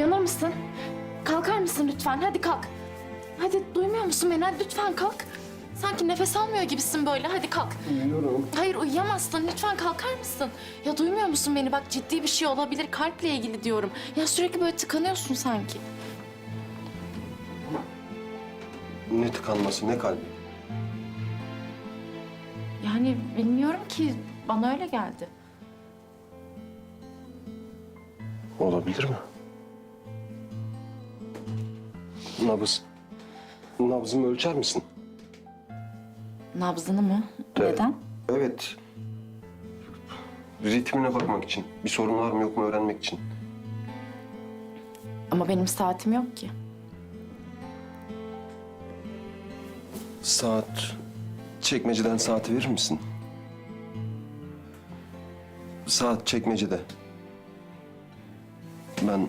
Uyanır mısın? Kalkar mısın lütfen? Hadi kalk. Hadi duymuyor musun beni? Hadi lütfen kalk. Sanki nefes almıyor gibisin böyle. Hadi kalk. Uyuyorum. Hayır uyuyamazsın. Lütfen kalkar mısın? Ya duymuyor musun beni? Bak ciddi bir şey olabilir. Kalple ilgili diyorum. Ya sürekli böyle tıkanıyorsun sanki. Ne tıkanması, ne kalbi? Yani bilmiyorum ki. Bana öyle geldi. Olabilir mi? Nabız. Nabzımı ölçer misin? Nabzını mı? Evet. Neden? Evet. Ritmine bakmak için. Bir sorun var mı yok mu öğrenmek için. Ama benim saatim yok ki. Saat... Çekmeceden saati verir misin? Saat çekmecede. Ben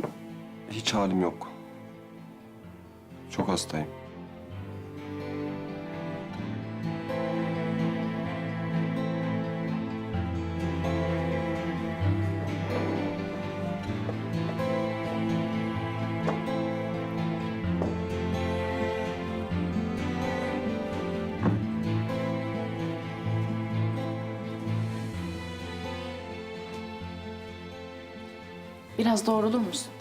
hiç halim yok. Çok hastayım. Biraz doğrulur musun?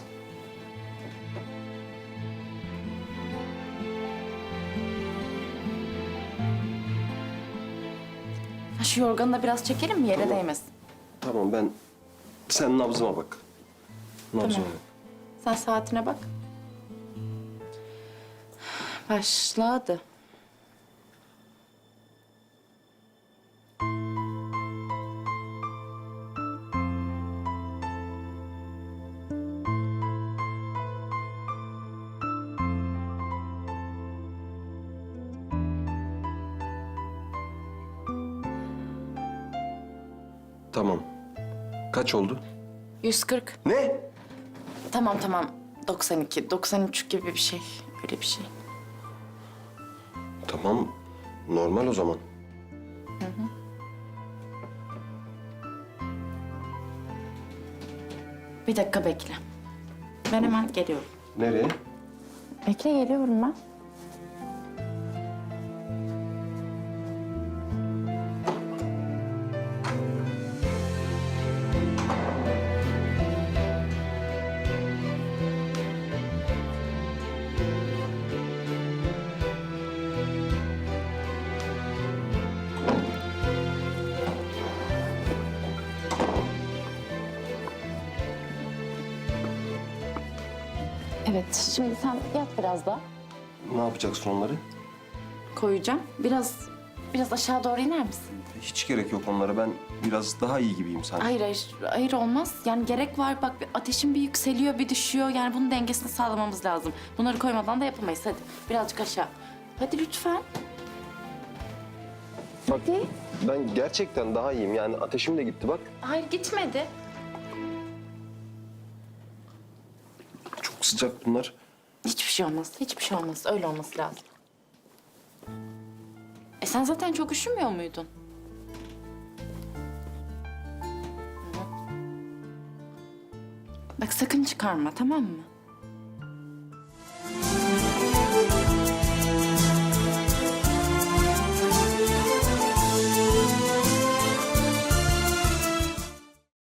Ha, şu yorganı da biraz çekelim mi? Yere değmesin. Tamam ben... Sen nabzıma bak. Nabzıma Tamam. bak. Sen saatine bak. Başladı. Tamam. Kaç oldu? 140. Ne? Tamam tamam. 92, 93 gibi bir şey. Öyle bir şey. Tamam. Normal o zaman. Bir dakika bekle. Ben hemen geliyorum. Nereye? Bekle geliyorum ben. Evet, şimdi sen yat biraz daha. Ne yapacaksın onları? koyacağım. Biraz biraz aşağı doğru iner misin? Hiç gerek yok onlara. Ben biraz daha iyi gibiyim sanki. Hayır hayır hayır olmaz. Yani gerek var bak bir ateşin bir yükseliyor bir düşüyor. Yani bunun dengesini sağlamamız lazım. Bunları koymadan da yapamayız. Hadi birazcık aşağı. Hadi lütfen. Bak Hadi. ben gerçekten daha iyiyim. Yani ateşim de gitti bak. Hayır gitmedi. Çok sıcak bunlar. Hiçbir şey olmaz. Hiçbir şey olmaz. Öyle olması lazım. E sen zaten çok üşümüyor muydun? Bak sakın çıkarma tamam mı?